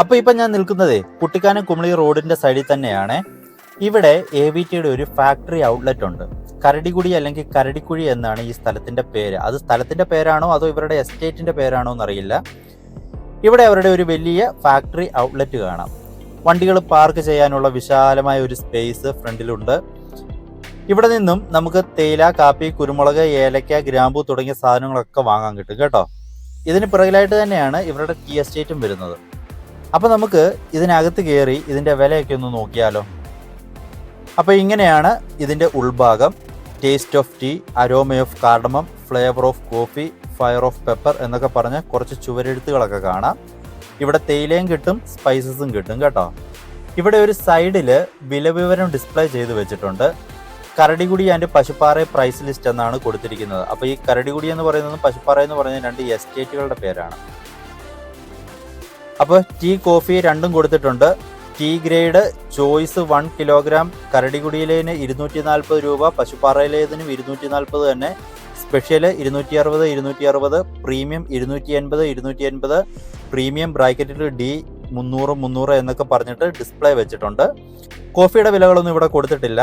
അപ്പൊ ഇപ്പൊ ഞാൻ നിൽക്കുന്നത് കുട്ടിക്കാനം കുമളി റോഡിന്റെ സൈഡിൽ തന്നെയാണ്. ഇവിടെ എ വി ടിയുടെ ഒരു ഫാക്ടറി ഔട്ട്ലെറ്റ് ഉണ്ട്. കരടികുടി അല്ലെങ്കിൽ കരടിക്കുഴി എന്നാണ് ഈ സ്ഥലത്തിന്റെ പേര്. അത് സ്ഥലത്തിന്റെ പേരാണോ അതോ ഇവരുടെ എസ്റ്റേറ്റിന്റെ പേരാണോ എന്നറിയില്ല. ഇവിടെ അവരുടെ ഒരു വലിയ ഫാക്ടറി ഔട്ട്ലെറ്റ് കാണാം. വണ്ടികൾ പാർക്ക് ചെയ്യാനുള്ള വിശാലമായ ഒരു സ്പേസ് ഫ്രണ്ടിലുണ്ട്. ഇവിടെ നിന്നും നമുക്ക് തേയില കാപ്പി കുരുമുളക് ഏലക്ക ഗ്രാമ്പു തുടങ്ങിയ സാധനങ്ങളൊക്കെ വാങ്ങാൻ കിട്ടും കേട്ടോ. ഇതിന് പിറകിലായിട്ട് തന്നെയാണ് ഇവരുടെ ടീ എസ്റ്റേറ്റും വരുന്നത്. അപ്പോൾ നമുക്ക് ഇതിനകത്ത് കയറി ഇതിന്റെ വിലയൊക്കെ ഒന്ന് നോക്കിയാലോ. അപ്പോൾ ഇങ്ങനെയാണ് ഇതിന്റെ ഉൾഭാഗം. Taste of tea aroma of cardamom flavour of coffee fire of pepper എന്നൊക്കെ പറഞ്ഞ് കുറച്ച് ചുവരെഴുത്തുകളൊക്കെ കാണാം. ഇവിടെ തേയിലയും കിട്ടും സ്പൈസസും കിട്ടും കേട്ടോ. ഇവിടെ ഒരു സൈഡിൽ വിലവിവരം ഡിസ്പ്ലേ ചെയ്ത് വെച്ചിട്ടുണ്ട്. Karadikudi and Pashuppara price list എന്നാണ് കൊടുത്തിരിക്കുന്നത്. അപ്പോൾ ഈ കരടികുടി എന്ന് പറയുന്നതും പശുപ്പാറ എന്ന് പറയുന്നത് രണ്ട് എസ്റ്റേറ്റുകളുടെ പേരാണ്. അപ്പോൾ ടീ കോഫി രണ്ടും കൊടുത്തിട്ടുണ്ട്. Tea grade choice one kilogram കരടികുടിയിലേന് ഇരുന്നൂറ്റി നാൽപ്പത് രൂപ പശുപ്പാറയിലേതിനും ഇരുന്നൂറ്റി നാൽപ്പത് തന്നെ. സ്പെഷ്യൽ ഇരുന്നൂറ്റി അറുപത് ഇരുന്നൂറ്റി അറുപത് പ്രീമിയം ഇരുന്നൂറ്റി എൺപത് ഇരുന്നൂറ്റി എൺപത് പ്രീമിയം ബ്രാക്കറ്റിൽ ഡി മുന്നൂറ് മുന്നൂറ് എന്നൊക്കെ പറഞ്ഞിട്ട് ഡിസ്പ്ലേ വെച്ചിട്ടുണ്ട്. കോഫിയുടെ വിലകളൊന്നും ഇവിടെ കൊടുത്തിട്ടില്ല.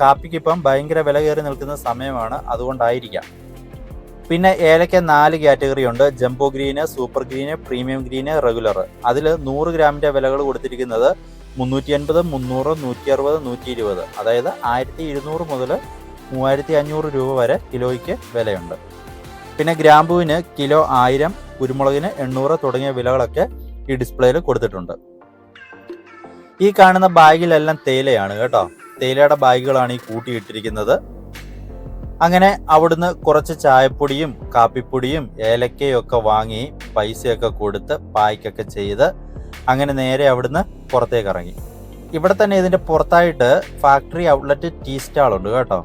കാപ്പിക്ക് ഇപ്പം ഭയങ്കര വില കയറി നിൽക്കുന്ന സമയമാണ്. അതുകൊണ്ടായിരിക്കാം. പിന്നെ ഏലക്ക നാല് കാറ്റഗറി ഉണ്ട്. Jumbo green super green premium green regular അതിൽ നൂറ് ഗ്രാമിന്റെ വിലകൾ കൊടുത്തിരിക്കുന്നത് മുന്നൂറ്റി അൻപത് മുന്നൂറ് നൂറ്റി അറുപത് നൂറ്റി ഇരുപത് അതായത് ആയിരത്തി ഇരുന്നൂറ് മുതൽ മൂവായിരത്തി അഞ്ഞൂറ് രൂപ വരെ കിലോയ്ക്ക് വിലയുണ്ട്. പിന്നെ ഗ്രാമ്പുവിന് കിലോ ആയിരം കുരുമുളകിന് എണ്ണൂറ് തുടങ്ങിയ വിലകളൊക്കെ ഈ ഡിസ്പ്ലേയിൽ കൊടുത്തിട്ടുണ്ട്. ഈ കാണുന്ന ബാഗിലെല്ലാം തേയിലയാണ് കേട്ടോ. തേയിലയുടെ ബാഗുകളാണ് ഈ കൂട്ടിയിട്ടിരിക്കുന്നത് അങ്ങനെ അവിടുന്ന് കുറച്ച് ചായപ്പൊടിയും കാപ്പിപ്പൊടിയും ഏലക്കയൊക്കെ വാങ്ങി പൈസയൊക്കെ കൊടുത്ത് പായ്ക്കൊക്കെ ചെയ്ത് അങ്ങനെ നേരെ അവിടുന്ന് പുറത്തേക്ക് ഇറങ്ങി. ഇവിടെ തന്നെ ഇതിന്റെ പുറത്തായിട്ട് ഫാക്ടറി ഔട്ട്ലെറ്റ് ടീ സ്റ്റാൾ ഉണ്ട് കേട്ടോ.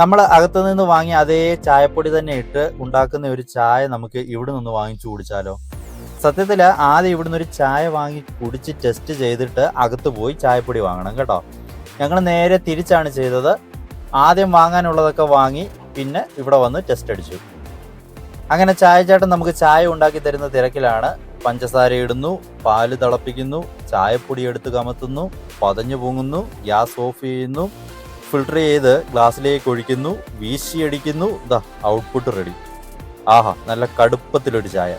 നമ്മൾ അകത്തു നിന്ന് വാങ്ങി അതേ ചായപ്പൊടി തന്നെ ഇട്ട് ഉണ്ടാക്കുന്ന ഒരു ചായ നമുക്ക് ഇവിടെ നിന്ന് വാങ്ങിച്ചു കുടിച്ചാലോ. സത്യത്തിൽ ആദ്യം ഇവിടുന്ന് ഒരു ചായ വാങ്ങി കുടിച്ച് ടെസ്റ്റ് ചെയ്തിട്ട് അകത്ത് പോയി ചായപ്പൊടി വാങ്ങണം കേട്ടോ. ഞങ്ങൾ നേരെ തിരിച്ചാണ് ചെയ്തത്. ആദ്യം വാങ്ങാനുള്ളതൊക്കെ വാങ്ങി പിന്നെ ഇവിടെ വന്ന് ടെസ്റ്റ് അടിച്ചു. അങ്ങനെ ചായ ചേട്ടൻ നമുക്ക് ചായ ഉണ്ടാക്കി തരുന്ന തിരക്കിലാണ്. പഞ്ചസാര ഇടുന്നു പാൽ തിളപ്പിക്കുന്നു ചായപ്പൊടി എടുത്ത് കമത്തുന്നു പതഞ്ഞു പൊങ്ങുന്നു ഗ്യാസ് ഓഫ് ചെയ്യുന്നു ഫിൽട്ടർ ചെയ്ത് ഗ്ലാസ്സിലേക്ക് ഒഴിക്കുന്നു വീശി അടിക്കുന്നു ഇതാ ഔട്ട്പുട്ട് റെഡി ആഹാ നല്ല കടുപ്പത്തിലൊരു ചായ.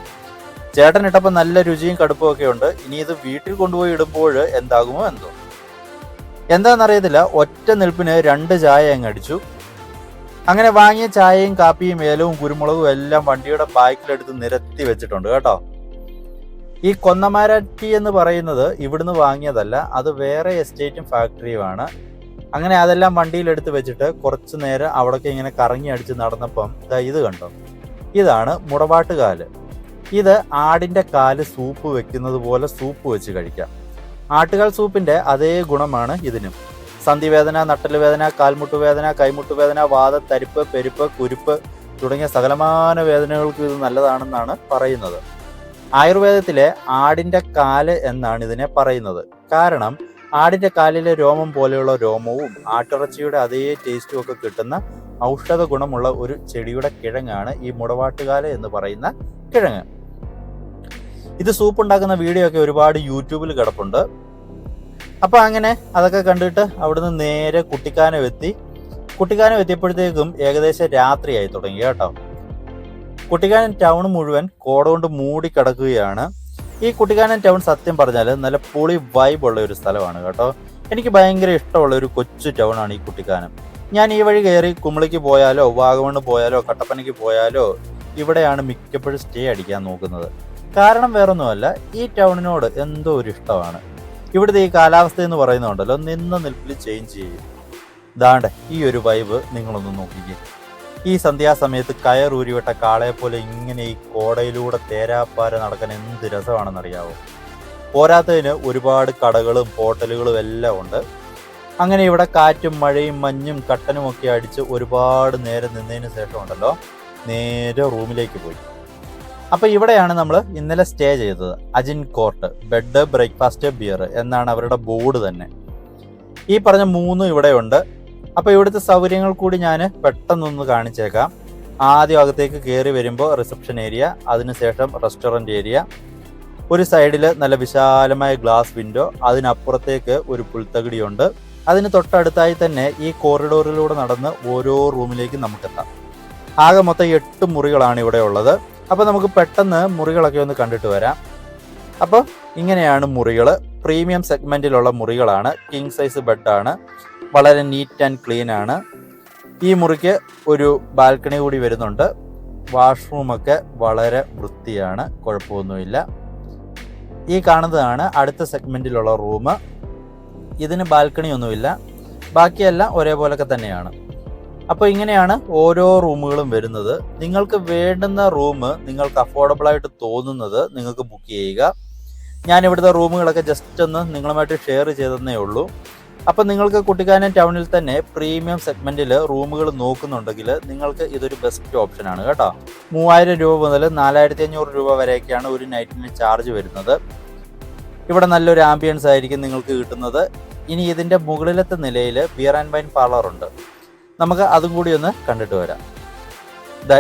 ചേട്ടൻ ഇട്ടപ്പോൾ നല്ല രുചിയും കടുപ്പമൊക്കെ ഉണ്ട്. ഇനി ഇത് വീട്ടിൽ കൊണ്ടുപോയി ഇടുമ്പോൾ എന്താകുമോ എന്തോ. എന്താണെന്നറിയത്തില്ല. ഒറ്റ നിൽപ്പിന് രണ്ട് ചായ അങ്ങ് അടിച്ചു. അങ്ങനെ വാങ്ങിയ ചായയും കാപ്പിയും ഏലവും കുരുമുളകും എല്ലാം വണ്ടിയുടെ ബാക്കിലെടുത്ത് നിരത്തി വെച്ചിട്ടുണ്ട് കേട്ടോ. ഈ കൊന്നമാരാട്ടി എന്ന് പറയുന്നത് ഇവിടുന്ന് വാങ്ങിയതല്ല. അത് വേറെ എസ്റ്റേറ്റും ഫാക്ടറിയുമാണ്. അങ്ങനെ അതെല്ലാം വണ്ടിയിലെടുത്ത് വെച്ചിട്ട് കുറച്ച് നേരം അവിടൊക്കെ ഇങ്ങനെ കറങ്ങി അടിച്ച് നടന്നപ്പം ഇതാ ഇത് കണ്ടോ? ഇതാണ് മുടവാട്ടുകാൽ ഇത് ആടിന്റെ കാൽ സൂപ്പ് വെക്കുന്നത് പോലെ സൂപ്പ് വെച്ച് കഴിക്കാം. ആട്ടുകാൽ സൂപ്പിന്റെ അതേ ഗുണമാണ് ഇതിനും. സന്ധിവേദന നട്ടലുവേദന കാൽമുട്ടുവേദന കൈമുട്ടുവേദന വാദ തരിപ്പ് പെരുപ്പ് കുരുപ്പ് തുടങ്ങിയ സകലമാന വേദനകൾക്ക് ഇത് നല്ലതാണെന്നാണ് പറയുന്നത്. ആയുർവേദത്തിലെ ആടിന്റെ കാൽ എന്നാണ് ഇതിനെ പറയുന്നത്. കാരണം ആടിന്റെ കാലിലെ രോമം പോലെയുള്ള രോമവും ആട്ടിറച്ചിയുടെ അതേ ടേസ്റ്റും ഒക്കെ കിട്ടുന്ന ഔഷധ ഗുണമുള്ള ഒരു ചെടിയുടെ കിഴങ്ങാണ് ഈ മുടവാട്ടുകാൽ എന്ന് പറയുന്ന കിഴങ്ങ്. ഇത് സൂപ്പ് ഉണ്ടാക്കുന്ന വീഡിയോ ഒക്കെ ഒരുപാട് യൂട്യൂബിൽ കിടപ്പുണ്ട്. അപ്പോൾ അങ്ങനെ അതൊക്കെ കണ്ടിട്ട് അവിടുന്ന് നേരെ കുട്ടിക്കാനം എത്തി. കുട്ടിക്കാനം എത്തിയപ്പോഴത്തേക്കും ഏകദേശം രാത്രിയായി തുടങ്ങി കേട്ടോ. കുട്ടിക്കാനം ടൗൺ മുഴുവൻ കോട കൊണ്ട് മൂടി കിടക്കുകയാണ്. ഈ കുട്ടിക്കാനം ടൗൺ സത്യം പറഞ്ഞാൽ നല്ല പൊളി വൈബ് ഉള്ള ഒരു സ്ഥലമാണ് കേട്ടോ. എനിക്ക് ഭയങ്കര ഇഷ്ടമുള്ള ഒരു കൊച്ചു ടൗൺ ആണ് ഈ കുട്ടിക്കാനം. ഞാൻ ഈ വഴി കയറി കുമളിക്ക് പോയാലോ വാഗമണ് പോയാലോ കട്ടപ്പനയ്ക്ക് പോയാലോ ഇവിടെയാണ് മിക്കപ്പോഴും സ്റ്റേ അടിക്കാൻ നോക്കുന്നത്. കാരണം വേറൊന്നുമല്ല ഈ ടൗണിനോട് എന്തോ ഒരു ഇഷ്ടമാണ്. ഇവിടുത്തെ ഈ കാലാവസ്ഥ എന്ന് പറയുന്നുണ്ടല്ലോ നിന്ന നിൽപ്പിൽ ചേഞ്ച് ചെയ്യും. ദാണ്ടെ ഈ ഒരു വൈബ് നിങ്ങളൊന്ന് നോക്കിക്കേ. ഈ സന്ധ്യാസമയത്ത് കയറൂരിവിട്ട കാളയെ പോലെ ഇങ്ങനെ ഈ കോടയിലൂടെ തേരാപ്പാര നടക്കാൻ എന്ത് രസമാണെന്നറിയാവോ? പോരാത്തതിന് ഒരുപാട് കടകളും ഹോട്ടലുകളും എല്ലാം ഉണ്ട്. അങ്ങനെ ഇവിടെ കാറ്റും മഴയും മഞ്ഞും കട്ടനും ഒക്കെ അടിച്ച് ഒരുപാട് നേരം നിന്നതിന് ശേഷം ഉണ്ടല്ലോ നേരെ റൂമിലേക്ക് പോയി. അപ്പൊ ഇവിടെയാണ് നമ്മൾ ഇന്നലെ സ്റ്റേ ചെയ്തത്. Ajin court bed breakfast beer എന്നാണ് അവരുടെ ബോർഡ് തന്നെ. ഈ പറഞ്ഞ മൂന്നും ഇവിടെയുണ്ട് അപ്പൊ ഇവിടുത്തെ സൗകര്യങ്ങൾ കൂടി ഞാൻ പെട്ടെന്നൊന്ന് കാണിച്ചേക്കാം. ആദ്യം അകത്തേക്ക് കയറി വരുമ്പോൾ റിസപ്ഷൻ ഏരിയ അതിനുശേഷം റെസ്റ്റോറന്റ് ഏരിയ ഒരു സൈഡിൽ നല്ല വിശാലമായ ഗ്ലാസ് വിൻഡോ അതിനപ്പുറത്തേക്ക് ഒരു പുൽത്തകിടിയുണ്ട് അതിന് തൊട്ടടുത്തായി തന്നെ ഈ കോറിഡോറിലൂടെ നടന്ന് ഓരോ റൂമിലേക്കും നമുക്കെത്താം. ആകെ മൊത്തം എട്ട് മുറികളാണ് ഇവിടെ ഉള്ളത്. അപ്പോൾ നമുക്ക് പെട്ടെന്ന് മുറികളൊക്കെ ഒന്ന് കണ്ടിട്ട് വരാം. അപ്പോൾ ഇങ്ങനെയാണ് മുറികൾ പ്രീമിയം സെഗ്മെന്റിലുള്ള മുറികളാണ്. കിങ് സൈസ് ബെഡാണ് വളരെ നീറ്റ് ആൻഡ് ക്ലീൻ ആണ്. ഈ മുറിക്ക് ഒരു ബാൽക്കണി കൂടി വരുന്നുണ്ട്. വാഷ്റൂമൊക്കെ വളരെ വൃത്തിയാണ്. കുഴപ്പമൊന്നുമില്ല. ഈ കാണുന്നതാണ് അടുത്ത സെഗ്മെന്റിലുള്ള റൂം. ഇതിന് ബാൽക്കണി ഒന്നുമില്ല ബാക്കിയെല്ലാം ഒരേപോലൊക്കെ തന്നെയാണ്. അപ്പോൾ ഇങ്ങനെയാണ് ഓരോ റൂമുകളും വരുന്നത്. നിങ്ങൾക്ക് വേണ്ടുന്ന റൂം നിങ്ങൾക്ക് അഫോർഡബിൾ ആയിട്ട് തോന്നുന്നത് നിങ്ങൾക്ക് ബുക്ക് ചെയ്യുക. ഞാൻ ഇവിടുത്തെ റൂമുകളൊക്കെ ജസ്റ്റ് ഒന്ന് നിങ്ങളുമായിട്ട് ഷെയർ ചെയ്തെന്നേ ഉള്ളൂ. അപ്പം നിങ്ങൾക്ക് കുട്ടിക്കാനം ടൗണിൽ തന്നെ പ്രീമിയം സെഗ്മെന്റിൽ റൂമുകൾ നോക്കുന്നുണ്ടെങ്കിൽ നിങ്ങൾക്ക് ഇതൊരു ബെസ്റ്റ് ഓപ്ഷനാണ് കേട്ടോ. മൂവായിരം രൂപ മുതൽ നാലായിരത്തി അഞ്ഞൂറ് രൂപ വരെയൊക്കെയാണ് ഒരു നൈറ്റിന് ചാർജ് വരുന്നത്. ഇവിടെ നല്ലൊരു ആംബിയൻസ് ആയിരിക്കും നിങ്ങൾക്ക് കിട്ടുന്നത്. ഇനി ഇതിന്റെ മുകളിലത്തെ നിലയിൽ ബിയർ ആൻഡ് വൈൻ പാർലർ ഉണ്ട്. നമുക്ക് അതും കൂടി ഒന്ന് കണ്ടിട്ട് വരാം.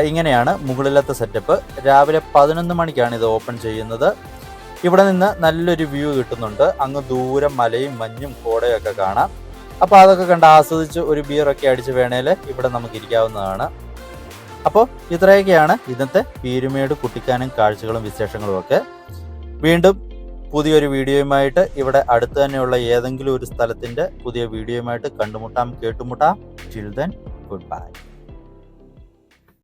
ഇങ്ങനെയാണ് മുകളിലത്തെ സെറ്റപ്പ് രാവിലെ പതിനൊന്ന് മണിക്കാണ് ഇത് ഓപ്പൺ ചെയ്യുന്നത്. ഇവിടെ നിന്ന് നല്ലൊരു വ്യൂ കിട്ടുന്നുണ്ട്. അങ്ങ് ദൂരം മലയും മഞ്ഞും കോടയും ഒക്കെ കാണാം. അപ്പോൾ അതൊക്കെ കണ്ട് ആസ്വദിച്ച് ഒരു ബിയറൊക്കെ അടിച്ച് വേണേൽ ഇവിടെ നമുക്ക് ഇരിക്കാവുന്നതാണ്. അപ്പോൾ ഇത്രയൊക്കെയാണ് ഇന്നത്തെ പീരുമേട് കുട്ടിക്കാനും കാഴ്ചകളും വിശേഷങ്ങളും ഒക്കെ. വീണ്ടും പുതിയൊരു വീഡിയോയുമായിട്ട് ഇവിടെ അടുത്ത് തന്നെയുള്ള ഏതെങ്കിലും ഒരു സ്ഥലത്തിന്റെ പുതിയ വീഡിയോയുമായിട്ട് കണ്ടുമുട്ടാം കേട്ടുമുട്ടാം. Chill then goodbye